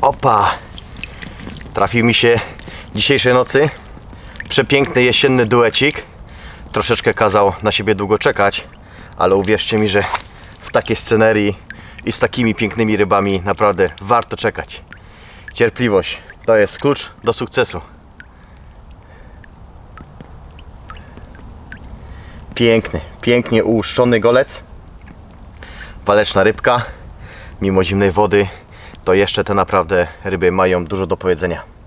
Opa! Trafił mi się dzisiejszej nocy przepiękny jesienny duecik. Troszeczkę kazał na siebie długo czekać, ale uwierzcie mi, że w takiej scenerii i z takimi pięknymi rybami naprawdę warto czekać. Cierpliwość to jest klucz do sukcesu. Piękny, pięknie ułuszczony golec. Waleczna rybka, mimo zimnej wody, to jeszcze te naprawdę ryby mają dużo do powiedzenia.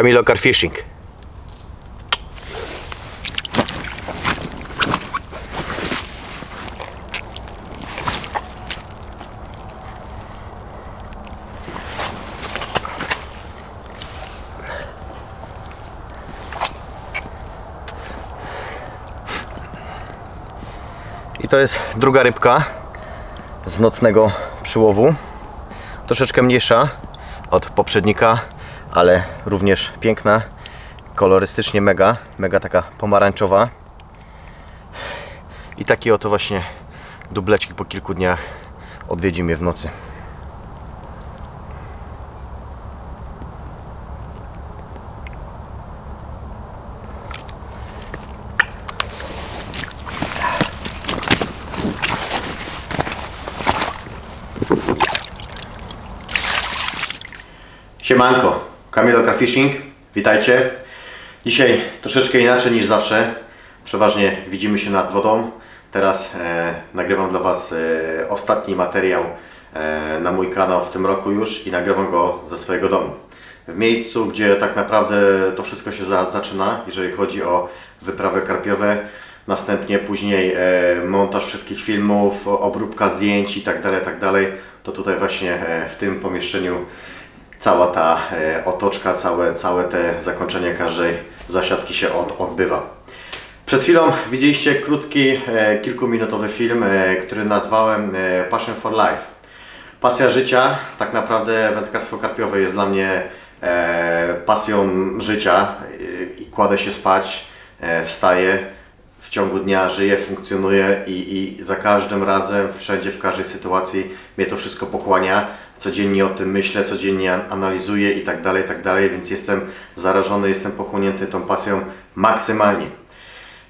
Camilo Car Fishing. I to jest druga rybka z nocnego przyłowu. Troszeczkę mniejsza od poprzednika, ale również piękna. Kolorystycznie mega, mega taka pomarańczowa. I taki oto właśnie dublecik po kilku dniach odwiedzi mnie w nocy. Siemanko, Camilo Car Fishing, witajcie. Dzisiaj troszeczkę inaczej niż zawsze. Przeważnie widzimy się nad wodą. Teraz e, nagrywam dla Was e, ostatni materiał e, na mój kanał w tym roku już i nagrywam go ze swojego domu. W miejscu, gdzie tak naprawdę to wszystko się za, zaczyna, jeżeli chodzi o wyprawy karpiowe. Następnie później e, montaż wszystkich filmów, obróbka zdjęć i tak dalej, tak dalej. To tutaj właśnie e, w tym pomieszczeniu cała ta e, otoczka, całe, całe te zakończenie każdej zasiadki się od, odbywa. Przed chwilą widzieliście krótki, e, kilkuminutowy film, e, który nazwałem Passion for Life. Pasja życia, tak naprawdę wędkarstwo karpiowe jest dla mnie pasją życia i kładę się spać, wstaję, w ciągu dnia żyję, funkcjonuję i, i za każdym razem, wszędzie, w każdej sytuacji mnie to wszystko pochłania. Codziennie o tym myślę, codziennie an- analizuję i tak dalej, i tak dalej, więc jestem zarażony, jestem pochłonięty tą pasją maksymalnie.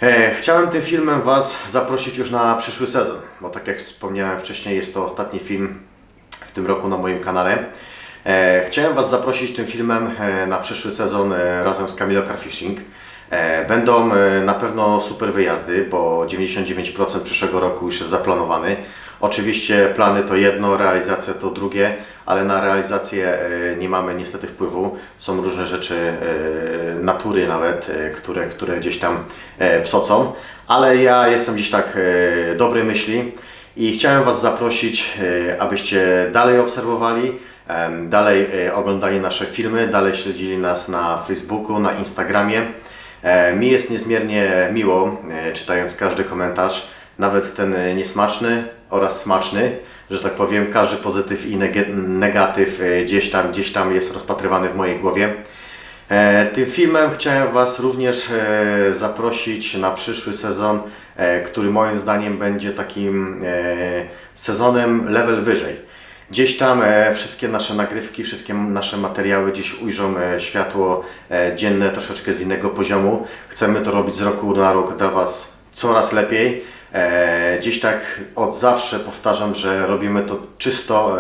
E, Chciałem tym filmem Was zaprosić już na przyszły sezon, bo tak jak wspomniałem wcześniej, jest to ostatni film w tym roku na moim kanale. E, Chciałem Was zaprosić tym filmem e, na przyszły sezon razem z Camilo Car Fishing. E, Będą e, na pewno super wyjazdy, bo 99% przyszłego roku już jest zaplanowany. Oczywiście plany to jedno, realizacja to drugie, ale na realizację e, nie mamy niestety wpływu. Są różne rzeczy e, natury nawet, e, które, które gdzieś tam e, psocą, ale ja jestem dziś tak e, dobrej myśli i chciałem Was zaprosić, e, abyście dalej obserwowali, dalej e, oglądali nasze filmy, dalej śledzili nas na Facebooku, na Instagramie. E, Mi jest niezmiernie miło, e, czytając każdy komentarz, nawet ten e, niesmaczny oraz smaczny, że tak powiem, każdy pozytyw i negatyw gdzieś tam, gdzieś tam jest rozpatrywany w mojej głowie. Tym filmem chciałem Was również zaprosić na przyszły sezon, który moim zdaniem będzie takim sezonem level wyżej. Gdzieś tam e, wszystkie nasze nagrywki, wszystkie nasze materiały gdzieś ujrzą e, światło e, dzienne troszeczkę z innego poziomu. Chcemy to robić z roku na rok dla Was coraz lepiej. Gdzieś tak od zawsze powtarzam, że robimy to czysto,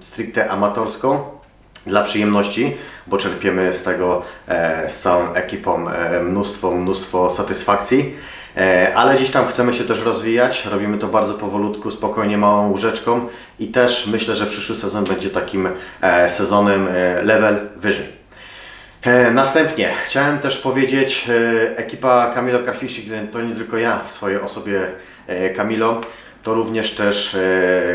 stricte amatorsko dla przyjemności, bo czerpiemy z tego e, z całą ekipą e, mnóstwo, mnóstwo satysfakcji. E, ale gdzieś tam chcemy się też rozwijać, robimy to bardzo powolutku, spokojnie, małą łyżeczką i też myślę, że przyszły sezon będzie takim e, sezonem e, level wyżej. Następnie chciałem też powiedzieć, ekipa Camilo Carfishing to nie tylko ja w swojej osobie Camilo, to również też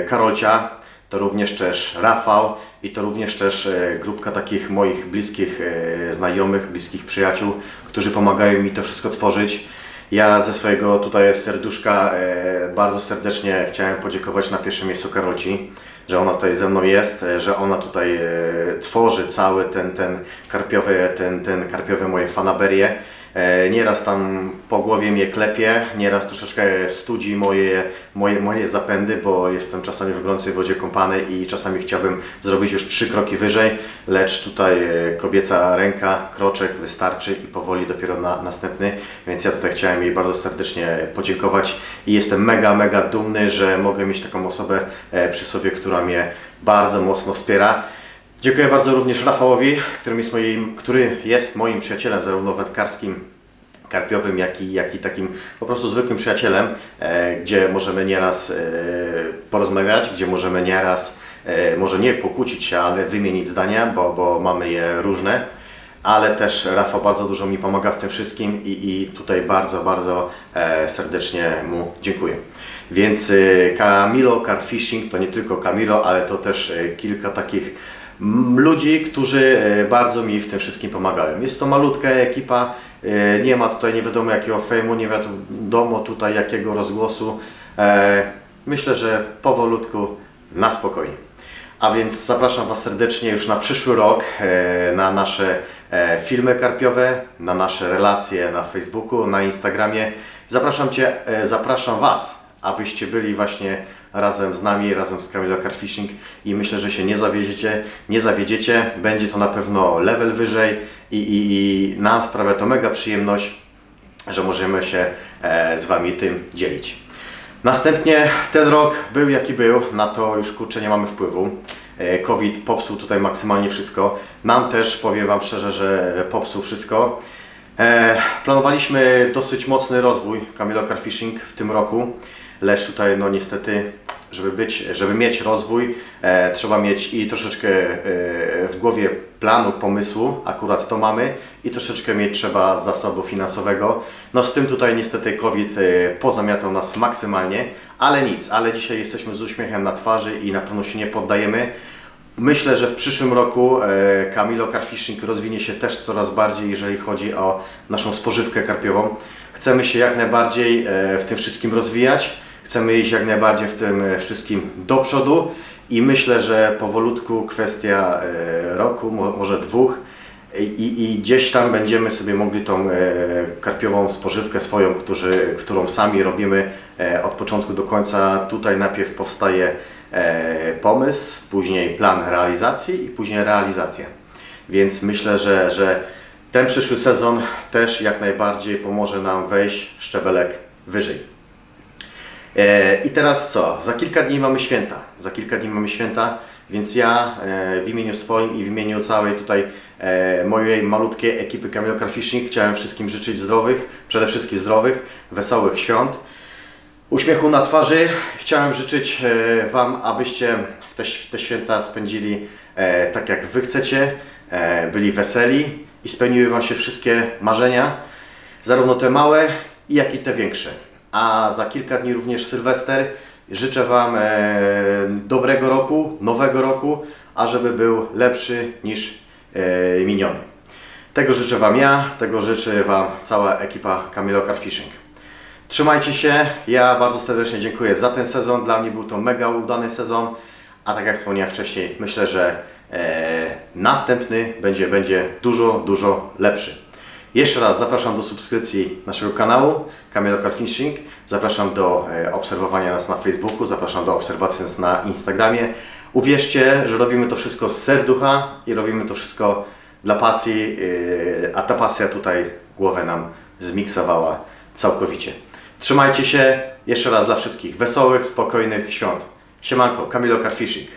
Karolcia, to również też Rafał i to również też grupka takich moich bliskich znajomych, bliskich przyjaciół, którzy pomagają mi to wszystko tworzyć. Ja ze swojego tutaj serduszka e, bardzo serdecznie chciałem podziękować na pierwszym miejscu Karolci, że ona tutaj ze mną jest, e, że ona tutaj e, tworzy cały ten, ten karpiowy, ten, ten karpiowe moje fanaberie. E, Nieraz tam po głowie mnie klepie, nieraz troszeczkę studzi moje, moje, moje zapędy, bo jestem czasami w gorącej wodzie kąpany i czasami chciałbym zrobić już trzy kroki wyżej, lecz tutaj e, kobieca ręka, kroczek wystarczy i powoli dopiero na następny, więc ja tutaj chciałem jej bardzo serdecznie podziękować i jestem mega, mega dumny, że mogę mieć taką osobę e, przy sobie, która mnie bardzo mocno wspiera. Dziękuję bardzo również Rafałowi, jest moim, który jest moim przyjacielem zarówno wędkarskim, karpiowym, jak i, jak i takim po prostu zwykłym przyjacielem, e, gdzie możemy nieraz e, porozmawiać, gdzie możemy nieraz, e, może nie pokłócić się, ale wymienić zdania, bo, bo mamy je różne. Ale też Rafał bardzo dużo mi pomaga w tym wszystkim i, i tutaj bardzo, bardzo e, serdecznie mu dziękuję. Więc e, Camilo Car Fishing to nie tylko Camilo, ale to też e, kilka takich ludzi, którzy e, bardzo mi w tym wszystkim pomagają. Jest to malutka ekipa, e, nie ma tutaj nie wiadomo jakiego fejmu, nie wiadomo tutaj jakiego rozgłosu. E, Myślę, że powolutku, na spokojnie. A więc zapraszam Was serdecznie już na przyszły rok na nasze filmy karpiowe, na nasze relacje na Facebooku, na Instagramie. Zapraszam Cię, zapraszam Was, abyście byli właśnie razem z nami, razem z Camilo Carfishing i myślę, że się nie zawiedziecie, nie zawiedziecie. Będzie to na pewno level wyżej i, i, i nam sprawia to mega przyjemność, że możemy się e, z Wami tym dzielić. Następnie ten rok był jaki był, na to już kurczę nie mamy wpływu. E, COVID popsuł tutaj maksymalnie wszystko. Nam też, powiem Wam szczerze, że popsuł wszystko. E, planowaliśmy dosyć mocny rozwój Camilo Car Fishing w tym roku, lecz tutaj no niestety, żeby być, żeby mieć rozwój, e, trzeba mieć i troszeczkę e, w głowie planu, pomysłu, akurat to mamy, i troszeczkę mieć trzeba zasobu finansowego. No z tym tutaj niestety COVID e, pozamiatał nas maksymalnie, ale nic, ale dzisiaj jesteśmy z uśmiechem na twarzy i na pewno się nie poddajemy. Myślę, że w przyszłym roku e, Camilo Carfishing rozwinie się też coraz bardziej, jeżeli chodzi o naszą spożywkę karpiową. Chcemy się jak najbardziej e, w tym wszystkim rozwijać, chcemy iść jak najbardziej w tym e, wszystkim do przodu i myślę, że powolutku kwestia e, roku, mo- może dwóch i, i, i gdzieś tam będziemy sobie mogli tą e, karpiową spożywkę swoją, którzy, którą sami robimy e, od początku do końca. Tutaj najpierw powstaje e, pomysł, później plan realizacji i później realizacja. Więc myślę, że, że ten przyszły sezon też jak najbardziej pomoże nam wejść szczebelek wyżej. E, I teraz co? Za kilka dni mamy święta. Za kilka dni mamy święta, więc ja e, w imieniu swoim i w imieniu całej tutaj e, mojej malutkiej ekipy Fishing chciałem wszystkim życzyć zdrowych, przede wszystkim zdrowych, wesołych świąt. Uśmiechu na twarzy. Chciałem życzyć Wam, abyście w te, w te święta spędzili tak jak Wy chcecie, byli weseli i spełniły Wam się wszystkie marzenia, zarówno te małe, jak i te większe. A za kilka dni również Sylwester. Życzę Wam e, dobrego roku, nowego roku, a żeby był lepszy niż e, miniony. Tego życzę Wam ja, tego życzę Wam cała ekipa Camilo Car Fishing. Trzymajcie się, ja bardzo serdecznie dziękuję za ten sezon. Dla mnie był to mega udany sezon, a tak jak wspomniałem wcześniej, myślę, że e, następny będzie, będzie dużo, dużo lepszy. Jeszcze raz zapraszam do subskrypcji naszego kanału Camel Local. Zapraszam do e, obserwowania nas na Facebooku, zapraszam do obserwacji nas na Instagramie. Uwierzcie, że robimy to wszystko z serducha i robimy to wszystko dla pasji, e, a ta pasja tutaj głowę nam zmiksowała całkowicie. Trzymajcie się jeszcze raz dla wszystkich wesołych, spokojnych świąt. Siemanko, Camilo Car Fishing.